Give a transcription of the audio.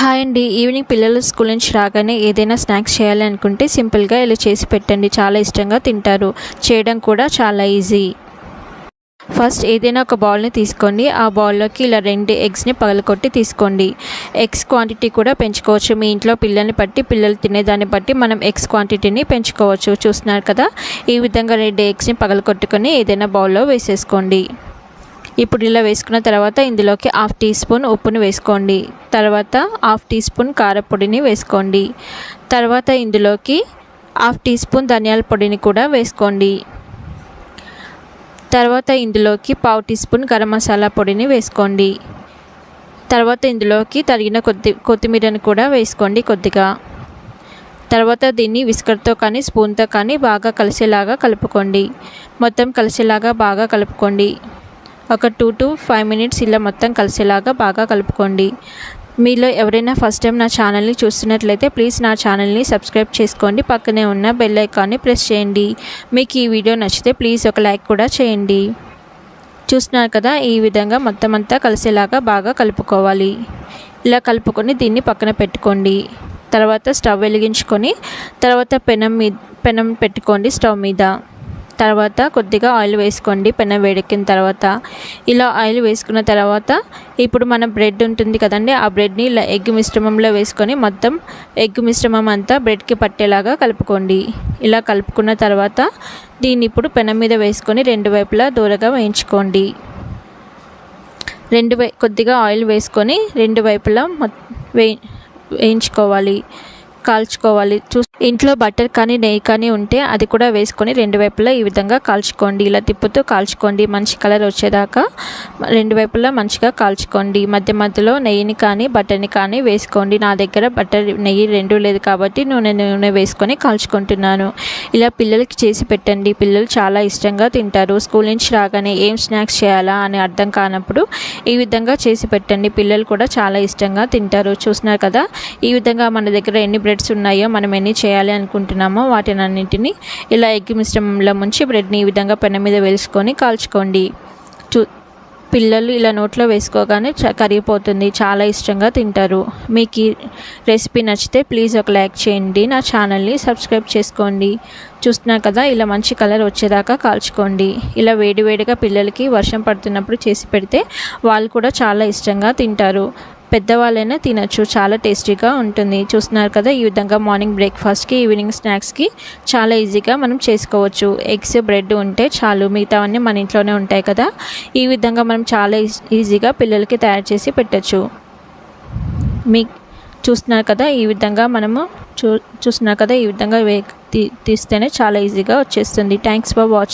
Hi అండి. Evening పిల్లలు school నుంచి రాగానే ఏదైనా స్నాక్స్ చేయాలనుకుంటే సింపుల్గా ఇలా చేసి పెట్టండి. చాలా ఇష్టంగా తింటారు. చేయడం కూడా చాలా ఈజీ. ఫస్ట్ ఏదైనా ఒక బౌల్ని తీసుకోండి. ఆ బౌల్లోకి ఇలా రెండు ఎగ్స్ని పగలకొట్టి తీసుకోండి. ఎగ్స్ క్వాంటిటీ కూడా పెంచుకోవచ్చు. మీ ఇంట్లో పిల్లల్ని బట్టి పిల్లలు తినేదాన్ని బట్టి మనం ఎగ్స్ క్వాంటిటీని పెంచుకోవచ్చు. చూస్తున్నారు కదా? ఈ విధంగా రెండు ఎగ్స్ని పగలకొట్టుకొని ఏదైనా బౌల్లో వేసేసుకోండి. ఇప్పుడు ఇలా వేసుకున్న తర్వాత ఇందులోకి హాఫ్ టీ స్పూన్ ఉప్పును వేసుకోండి. తర్వాత హాఫ్ టీ స్పూన్ కారపొడిని వేసుకోండి. తర్వాత ఇందులోకి హాఫ్ టీ స్పూన్ ధనియాల పొడిని కూడా వేసుకోండి. తర్వాత ఇందులోకి పావు టీ స్పూన్ గరం మసాలా పొడిని వేసుకోండి. తర్వాత ఇందులోకి తరిగిన కొద్ది కొత్తిమీరని కూడా వేసుకోండి కొద్దిగా. తర్వాత దీన్ని విస్కర్తో కానీ స్పూన్తో కానీ బాగా కలిసేలాగా కలుపుకోండి. మొత్తం కలిసేలాగా బాగా కలుపుకోండి. ఒక టూ టు ఫైవ్ మినిట్స్ ఇలా మొత్తం కలిసేలాగా బాగా కలుపుకోండి. మీలో ఎవరైనా ఫస్ట్ టైం నా ఛానల్ని చూస్తున్నట్లయితే ప్లీజ్ నా ఛానల్ని సబ్స్క్రైబ్ చేసుకోండి. పక్కనే ఉన్న బెల్ ఐకాన్ని ప్రెస్ చేయండి. మీకు ఈ వీడియో నచ్చితే ప్లీజ్ ఒక లైక్ కూడా చేయండి. చూస్తున్నారు కదా ఈ విధంగా మొత్తం అంతా కలిసేలాగా బాగా కలుపుకోవాలి. ఇలా కలుపుకొని దీన్ని పక్కన పెట్టుకోండి. తర్వాత స్టవ్ వెలిగించుకొని తర్వాత పెనం మీ పెనం పెట్టుకోండి స్టవ్ మీద. తర్వాత కొద్దిగా ఆయిల్ వేసుకోండి పెనం వేడెక్కిన తర్వాత. ఇలా ఆయిల్ వేసుకున్న తర్వాత ఇప్పుడు మన బ్రెడ్ ఉంటుంది కదండి ఆ బ్రెడ్ని ఇలా ఎగ్ మిశ్రమంలో వేసుకొని మొత్తం ఎగ్ మిశ్రమం అంతా బ్రెడ్కి పట్టేలాగా కలుపుకోండి. ఇలా కలుపుకున్న తర్వాత దీన్ని ఇప్పుడు పెనం మీద వేసుకొని రెండు వైపులా దూరగా వేయించుకోండి. రెండు వై కొద్దిగా ఆయిల్ వేసుకొని రెండు వైపులా వే వేయించుకోవాలి. కాల్చుకోవాలి. చూ ఇంట్లో బటర్ కానీ నెయ్యి కానీ ఉంటే అది కూడా వేసుకొని రెండు వైపులా ఈ విధంగా కాల్చుకోండి. ఇలా తిప్పుతూ కాల్చుకోండి. మంచి కలర్ వచ్చేదాకా రెండు వైపులా మంచిగా కాల్చుకోండి. మధ్య మధ్యలో నెయ్యిని కానీ బటర్ని కానీ వేసుకోండి. నా దగ్గర బటర్ నెయ్యి రెండు లేదు కాబట్టి నూనె నూనె వేసుకొని కాల్చుకుంటున్నాను. ఇలా పిల్లలకి చేసి పెట్టండి. పిల్లలు చాలా ఇష్టంగా తింటారు. స్కూల్ నుంచి రాగానే ఏం స్నాక్స్ చేయాలా అని అర్థం కానప్పుడు ఈ విధంగా చేసి పెట్టండి. పిల్లలు కూడా చాలా ఇష్టంగా తింటారు. చూసినారు కదా? ఈ విధంగా మన దగ్గర ఎన్ని బ్రెడ్ బ్రెడ్స్ ఉన్నాయో మనం ఎన్ని చేయాలి అనుకుంటున్నామో వాటిని అన్నింటినీ ఇలా ఎగ్ మిశ్రమంలో ముంచి బ్రెడ్ని ఈ విధంగా పెన మీద వేసుకొని కాల్చుకోండి. చూ పిల్లలు ఇలా నోట్లో వేసుకోగానే కరిగిపోతుంది. చాలా ఇష్టంగా తింటారు. మీకు ఈ రెసిపీ నచ్చితే ప్లీజ్ ఒక లైక్ చేయండి. నా ఛానల్ని సబ్స్క్రైబ్ చేసుకోండి. చూస్తున్నా కదా ఇలా మంచి కలర్ వచ్చేదాకా కాల్చుకోండి. ఇలా వేడివేడిగా పిల్లలకి వర్షం పడుతున్నప్పుడు చేసి పెడితే వాళ్ళు కూడా చాలా ఇష్టంగా తింటారు. పెద్దవాళ్ళైనా తినచ్చు. చాలా టేస్టీగా ఉంటుంది. చూస్తున్నారు కదా ఈ విధంగా మార్నింగ్ బ్రేక్ఫాస్ట్కి ఈవినింగ్ స్నాక్స్కి చాలా ఈజీగా మనం చేసుకోవచ్చు. ఎగ్స్ బ్రెడ్ ఉంటే చాలు. మిగతావన్నీ మన ఇంట్లోనే ఉంటాయి కదా. ఈ విధంగా మనం చాలా ఈజీగా పిల్లలకి తయారు చేసి పెట్టచ్చు. మీ చూస్తున్నారు కదా ఈ విధంగా మనము చూ చూస్తున్నారు కదా ఈ విధంగా తీ తీస్తేనే చాలా ఈజీగా వచ్చేస్తుంది. Thanks for watching